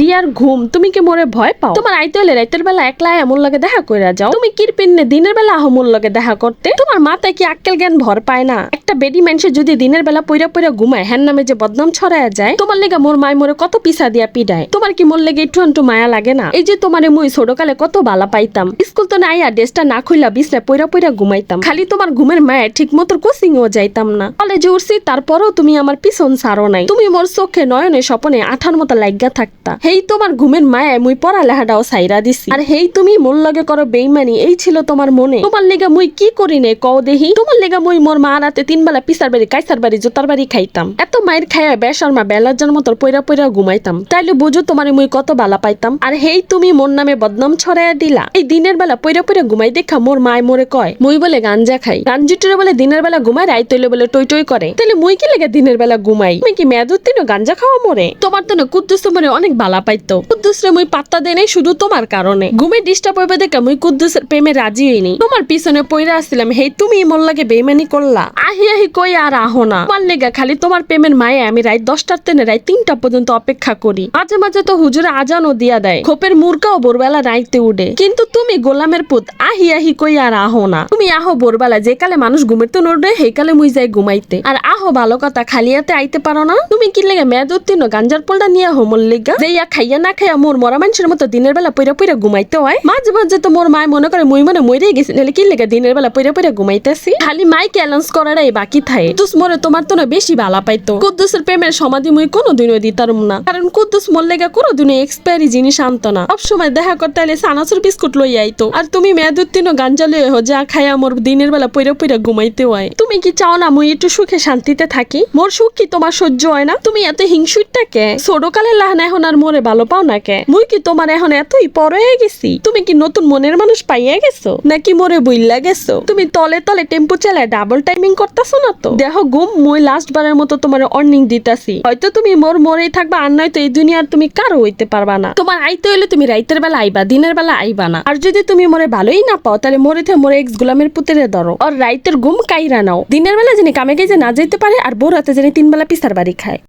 Deer ঘুম, তুমি কি মোরে ভয় পাও? তোমার আইতে হলে রাতের বেলা একলা এমন লাগে দেখা কইরা যাও। তুমি কিরপিনে দিনের বেলা আহমুল লগে দেখা করতে? তোমার মাথায় কি আক্কেল জ্ঞান ভর পায় না? একটা বেডি মানুষে যদি দিনের বেলা পইরা পইরা ঘুমায়, হ্যান নামে যে বদনাম ছড়ায়া যায়, তোমার লেগে মোর মায় মোরে কত পিসা দিয়া পিডায়। তোমার কি মোর লেগে একটু একটু মায়া লাগে না? এই যে তোমার মুই ছোটকালে কত বালা পাইতাম। স্কুল তো নাই আর ড্রেসটা না খুইলা বিছনা পইরা পইরা ঘুমাইতাম। খালি তোমার ঘুমের মায়া ঠিক মতো কোচিং ও যাইতাম না। কলেজে উঠছি, তারপরও তুমি আমার পিছন ছাড়ো নাই। তুমি মোর চোখে, নয়নে, স্বপনে আঠার মতো লাগিয়া থাকতা। হেই তোমার ঘুমের মায়া, মুই পড়ালেখাটাও সাইরা দিছি। আর হেই তুমি মোর লগে করো বেইমানি, এই ছিল তোমার মনে। তোমার লেগা মুই কি করি নে, কও দেহি? তোমার লেগা মুই মোর মা রাতে তিন বেলা পিসার বাড়ি, কাইসার বাড়ি, জোতার বাড়ি খাইতাম। এত মায়ের খাইয়া বেশর্মা বেলার মতো পয়রা পয়রা ঘুমাইতাম। তাইলে বুঝো তোমারে মুই কত বালা পাইতাম। আর হেই তুমি মোর নামে বদনাম ছড়াইয়া দিলা। এই দিনের বেলা পয়রা পয়রা ঘুমাই দেখা মোর মায় মোরে কয়, মুই বলে গাঞ্জা খাই। গাঞ্জিটুরে বলে দিনের বেলা ঘুমাই রাই তৈলে বলে টই টই করে। তাহলে মুই কি লেগে দিনের বেলা ঘুমাই? তুমি কি মেয়াদুর দিনও গাঞ্জা খাওয়া মোরে? তোমার তো কুদ্দুস তোমারে অনেক বালা পাইতো। কুদ্দুস রে মুই পাত্তা দেই নাই শুধু তোমার কারণে। ঘুমে ডিস্টার্ব হইবে দেখে মুই কুদ্দুসের প্রেমে রাজি হইনি তোমার পিছনে পইরা আসছিলাম হেই তুমি মোর লাগে বেইমানি করলা। আহি আহি কই আর আহো না। তোমার লেগা খালি তোমার প্রেমের মায়ে আমি রাত দশটার তেনে রাত তিনটা পর্যন্ত অপেক্ষা করি। মাঝে মাঝে তো হুজুরে আজানও দিয়া দেয়। খোপের মুরকাও ভোরবেলা রাইতে উঠে। কিন্তু তুমি গোলামের পুত, আহি আহি কই আর আহো না। তুমি আহো ভোরবেলা, যে কালে মানুষ ঘুমের তো নড়ে সেই কালে মুই যাই ঘুমাইতে। আর আহো ভালো কথা খালিয়াতে আইতে পারো না? তুমি কি লেগে মেয়াদ উত্তীর্ণ গাঞ্জার পোলটা নিয়ে আহো মোর লেগা? যে ইয়া খাইয়া না খাইয়া মোর মরা মানুষের মতো দিনের বেলা পইরা পইরা ঘুমাইতে হয়। মাঝে মাঝে তো মোর মায় মনে করে মুই মনে মরে গেছি, নাহলে কি লেগে দিনের বেলা পইরা পইরা ঘুমাইতেছি? খালি মাইকে অ্যালাউন্স করাটাই বাকি থাকে কুদ্দুস মোরে তোমার তো বেশি ভালা পাইতো। কুদ্দুসের প্রেমের সমাধি মুই কোনো দিনও দিতারম না কারণ কুদ্দুস মোর লেগে কোনো দিনও এক্সপায়ারি জিনিস আনতো না। সবসময় দেখা করতে হলে সানাসুর বিস্কুট লই আইতো। আর তুমি মেয়াদ উত্তীর্ণ গাঞ্জা লই হো যা খাইয়া মোর দিনের বেলা পইরা পইরা ঘুমাইতে হয়। তুমি কি চাও না মুই একটু সুখে শান্তিতে থাকি? মোর সুখ কি তোমার সহ্য হয় না? তুমি এত হিংসুইটা কে? ছোটকালের লাহান এখন আর মোরে ভালো পাও না কে? মুই কি তোমার এখন এতই পর হয়ে গেছি? তুমি কি নতুন মনের মানুষ পাইয়া গেছো? নাকি মোরে বইলা গেছো? তুমি তলে তলে টেম্পো চালায় ডাবল টাইমিং করতেছো না তো? দেখো গুম, মুই লাস্ট বারের মতো তোমার অর্নিং দিতাছি। হয়তো তুমি মোর মরেই থাকবা, আর নয়তো এই দুনিয়ার তুমি কারও হইতে পারবা না। তোমার আইতে হইলে তুমি রাইতের বেলা আইবা, দিনের বেলা আইবা না। আর যদি তুমি মোরে ভালোই না পাও, তাহলে মরে থে মোরে এক্স গুলামের পুতেরে ধরো। আর রাইতের ঘুম কাইরা নাও। দিনের বেলা যিনি কামে গেছে না যেতে পারে, আর বউ রাতে যিনি তিন বেলা পিসার বাড়ি খায়।